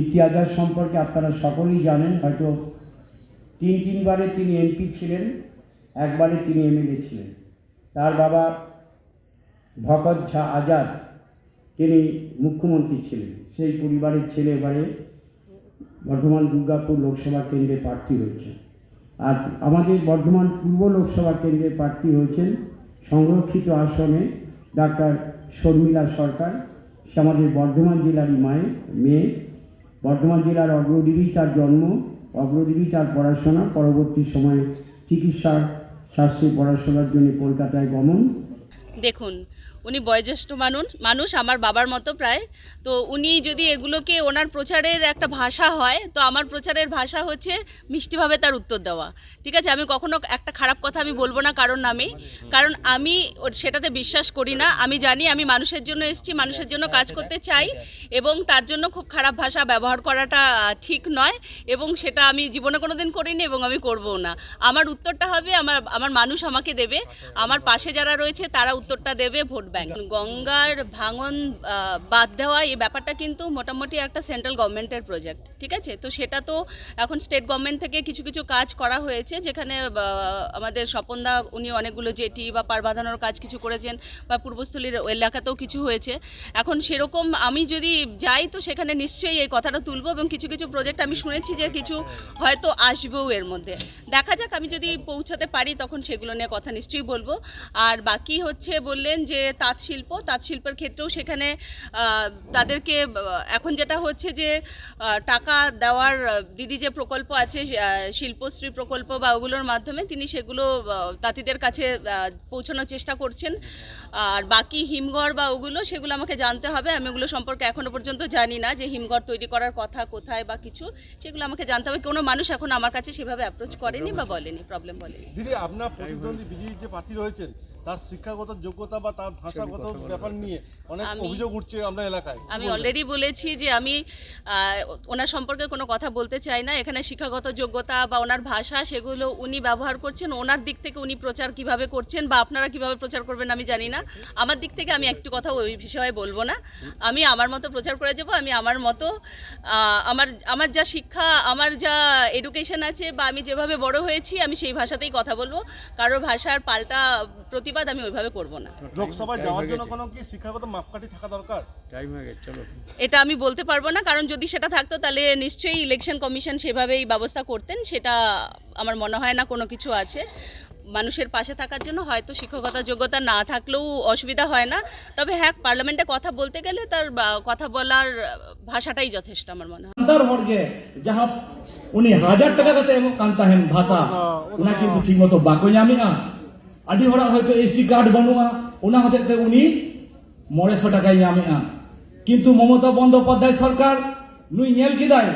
ইতিহাস সম্পর্কে আপনারা সকলেই জানেন, হয়তো তিন তিনবারে তিনি এমপি ছিলেন, একবারে তিনি এমএলএ ছিলেন। তার বাবা ভগৎ ঝা আজাদ, তিনি মুখ্যমন্ত্রী ছিলেন। সেই পরিবারের ছেলে এবারে বর্ধমান দুর্গাপুর লোকসভা কেন্দ্রে প্রার্থী হয়েছেন। আর আমাদের বর্ধমান পূর্ব লোকসভা কেন্দ্রে প্রার্থী হয়েছেন সংরক্ষিত আসনে ডাক্তার শর্মিলা সরকার। সে আমাদের বর্ধমান জেলারই মায়ের মেয়ে। বর্ধমান জেলার অগ্রদেবী তার জন্ম অগ্রদেবী তার পড়াশোনা। পরবর্তী সময়ে চিকিৎসা শাস্ত্রে পড়াশোনার জন্য কলকাতায় গমন। দেখুন উনি বয়োজ্যেষ্ঠ মানুষ মানুষ আমার বাবার মতো প্রায়। তো উনি যদি এগুলোকে ওনার প্রচারের একটা ভাষা হয়, তো আমার প্রচারের ভাষা হচ্ছে মিষ্টিভাবে তার উত্তর দেওয়া। ঠিক আছে? আমি কখনো একটা খারাপ কথা আমি বলব না কারণ নামে কারণ আমি সেটাতে বিশ্বাস করি না। আমি জানি আমি মানুষের জন্য এসেছি, মানুষের জন্য কাজ করতে চাই এবং তার জন্য খুব খারাপ ভাষা ব্যবহার করাটা ঠিক নয় এবং সেটা আমি জীবনে কোনো দিন করিনি এবং আমি করবও না। আমার উত্তরটা হবে, আমার আমার মানুষ আমাকে দেবে। আমার পাশে যারা রয়েছে তারা উত্তরটা দেবে ভোট ব্যাংক। গঙ্গার ভাঙন বাদ দেওয়া, এই ব্যাপারটা কিন্তু মোটামুটি একটা সেন্ট্রাল গভর্নমেন্টের প্রজেক্ট, ঠিক আছে? তো সেটা তো এখন স্টেট গভর্নমেন্ট থেকে কিছু কিছু কাজ করা হয়েছে, যেখানে আমাদের স্বপনদা, উনি অনেকগুলো জেটি বা পার বাঁধানোর কাজ কিছু করেছেন বা পূর্বস্থলীর এলাকাতেও কিছু হয়েছে। এখন সেরকম আমি যদি যাই, তো সেখানে নিশ্চয়ই এই কথাটা তুলবো এবং কিছু কিছু প্রজেক্ট আমি শুনেছি যে কিছু হয়তো আসবেও এর মধ্যে। দেখা যাক, আমি যদি পৌঁছাতে পারি, তখন সেগুলো নিয়ে কথা নিশ্চয়ই বলব। আর বাকি হচ্ছে বললেন যে তাঁত শিল্প তাঁত শিল্পের ক্ষেত্রেও সেখানে তাদেরকে এখন যেটা হচ্ছে যে টাকা দেওয়ার দিদি যে প্রকল্প আছে শিল্পশ্রী প্রকল্প বা ওগুলোর মাধ্যমে তিনি সেগুলো তাঁতিদের কাছে পৌঁছানোর চেষ্টা করছেন। আর বাকি হিমঘর বা ওগুলো, সেগুলো আমাকে জানতে হবে। আমি ওগুলো সম্পর্কে এখনও পর্যন্ত জানি না যে হিমঘর তৈরি করার কথা কোথায় বা কিছু। সেগুলো আমাকে জানতে হবে। কোনো মানুষ এখন আমার কাছে সেভাবে অ্যাপ্রোচ করেনি বা বলেনি প্রবলেম বলেনি। দিদি, আপনার প্রতিদ্বন্দ্বী বিজেপির যে প্রার্থী রয়েছেন তার শিক্ষাগত যোগ্যতা বা তার ভাষাগত ব্যাপার নিয়ে অনেক অভিযোগ উঠছে আমরা এলাকায়। আমি অলরেডি বলেছি যে আমি ওনার সম্পর্কে কোনো কথা বলতে চাই না। এখানে শিক্ষাগত যোগ্যতা বা ওনার ভাষা সেগুলো উনি ব্যবহার করছেন। ওনার দিক থেকে উনি প্রচার কীভাবে করছেন বা আপনারা কীভাবে প্রচার করবেন আমি জানি না। আমার দিক থেকে আমি একটু কথা ওই বিষয়ে বলব না। আমি আমার মতো প্রচার করে যাব আমি আমার মতো আমার আমার যা শিক্ষা আমার যা এডুকেশন আছে বা আমি যেভাবে বড় হয়েছি আমি সেই ভাষাতেই কথা বলব। কারও ভাষার পাল্টা প্রতিবাদ আমি ওইভাবে করব না। লোকসভায় যাওয়ার জন্য কোনো কি শিক্ষাগত মাপকাঠি থাকা দরকার? টাইম হয়ে গেছে চলো। এটা আমি বলতে পারব না কারণ যদি সেটা থাকতো তাহলে নিশ্চয়ই ইলেকশন কমিশন সেভাবেই ব্যবস্থা করতেন সেটা আমার মনে হয় না কোনো কিছু আছে। মানুষের পাশে থাকার জন্য হয়তো শিক্ষকতা যোগ্যতা না থাকলেও অসুবিধা হয় না। তবে হ্যাঁ পার্লামেন্টে কথা বলতে গেলে তার কথা বলার ভাষাটাই যথেষ্ট আমার মনে হয়। যাহা উনি হাজার টাকা দিতে কান্তাহেন ভাতা কিন্তু ঠিকমতো বাকই না। ᱟᱹᱰᱤ ᱦᱚᱲᱟᱜ ᱦᱚᱭᱛᱳ ᱮᱥ ᱴᱤ ᱠᱟᱨᱰ ᱵᱟᱹᱱᱩᱜᱼᱟ ᱚᱱᱟ ᱦᱚᱛᱮᱡ ᱛᱮ ᱩᱱᱤ 500 ᱴᱟᱠᱟᱭ ᱧᱟᱢᱮᱜᱼᱟ ᱠᱤᱱᱛᱩ ᱢᱚᱢᱚᱛᱟ ᱵᱚᱱᱫᱳᱯᱟধ্যাᱭ ᱥᱚᱨᱠᱟᱨ ᱱᱩᱭ ᱧᱮᱞ ᱠᱮᱫᱟᱭ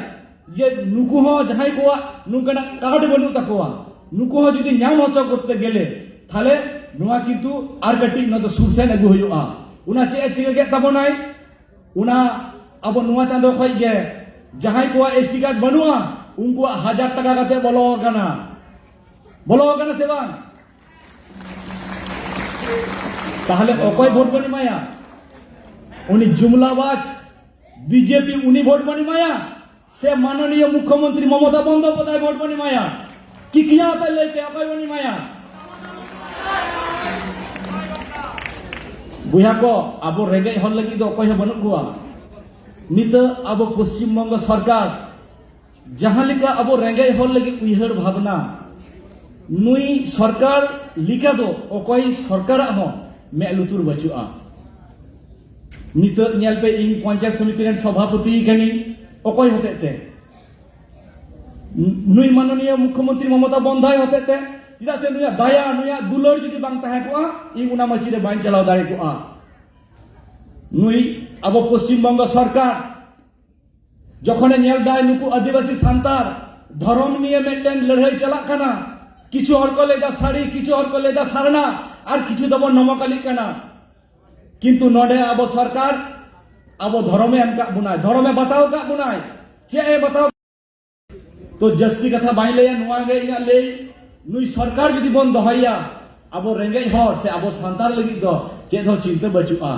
ᱡᱮ ᱱᱩᱠᱩ ᱦᱚᱸ ᱡᱟᱦᱟᱸᱭ ᱠᱚᱣᱟᱜ ᱱᱚᱝᱠᱟᱱᱟᱜ ᱠᱟᱨᱰ ᱵᱟᱹᱱᱩᱜ ᱛᱟᱠᱚᱣᱟ ᱱᱩᱠᱩ ᱦᱚᱸ ᱡᱩᱫᱤ ᱧᱟᱢ ᱦᱚᱪᱚ ᱠᱚᱛᱮ ᱜᱮᱞᱮ ᱛᱟᱦᱞᱮ ᱱᱚᱣᱟ ᱠᱤᱱᱛᱩ ᱟᱨ ᱠᱟᱹᱴᱤᱡ ᱱᱚᱣᱟ ᱫᱚ ᱥᱩᱨ ᱟᱹᱜᱩ ᱦᱩᱭᱩᱜᱼᱟ ᱚᱱᱟ ᱪᱮᱫ ᱮ ᱪᱤᱠᱟᱹ ᱠᱮᱫ ᱛᱟᱵᱚᱱᱟᱭ ᱚᱱᱟ ᱟᱵᱚ ᱱᱚᱣᱟ ᱪᱟᱸᱫᱳ ᱠᱷᱚᱡ ᱜᱮ ᱡᱟᱦᱟᱸᱭ ᱠᱚᱣᱟᱜ ᱮᱥ ᱴᱤ ᱠᱟᱨᱰ ᱵᱟᱹᱱᱩᱜᱼᱟ ᱩᱱᱠᱩᱣᱟᱜ ᱦᱟᱡᱟᱨ ᱴᱟᱠᱟ ᱠᱟᱛᱮ ᱵᱚᱞᱚ ᱟᱠᱟᱱᱟ ᱵᱚᱞᱚ ᱟᱠᱟᱱᱟ ᱥᱮ ᱵᱟᱝ তাহলে অকয় ভোট বানি মায়া? উনি জুমলাবাজ, বিজেপি উনি ভোট বানি মায়া? সে মাননীয় মুখ্যমন্ত্রী মমতা বন্দ্যোপাধ্যায় ভোট বানি মায়া? কি কি তার লেখে অকয় বানি মায়া? বুঝা কো, আবো রেগে হল লাগি তো অকয় বনু কুয়া নিত আবো পশ্চিমবঙ্গ সরকার যাহা लिखा अब रेंगे হল লাগি उहर ভাবনা। নুই সরকার লিখা দো অকয় সরকার মেলুতুর বাচুয়া নিতর নেলপে ইং পঞ্চায়েত সমিতি সভাপতি কানি অকয় হতে নুই মাননীয় মুখ্যমন্ত্রী মমতা বন্ধায় হতে চিদা সে দায়া নুয়া দুলর যদি ইনা তাহে কোয়া মাছিরে বাং চালাও দাঁড়ে নুই আবো পশ্চিমবঙ্গ সরকার যখন নেল দায় নুকু আদিবাসী সান্তার ধরম নিয়ে মেটেন লড়াই চালা কিছু হর কো লেদা শাড়ি কিছু হর কো লেদা সারনা, আর কিছু দব নমকালি কানা। কিন্তু নডে আবো সরকার, আবো ধর্মে এম কাক বুনায়, ধর্মে বাতাও কাক বুনায় চে বাতাও তো জাস্তি কথা বাই লইয়া নোয়া গে ইয়া লই নুই সরকার যদি বন দহইয়া আবো রেঙ্গেজ হর, সে আবো সান্তার লাগি দ চিন্তা বাচুआ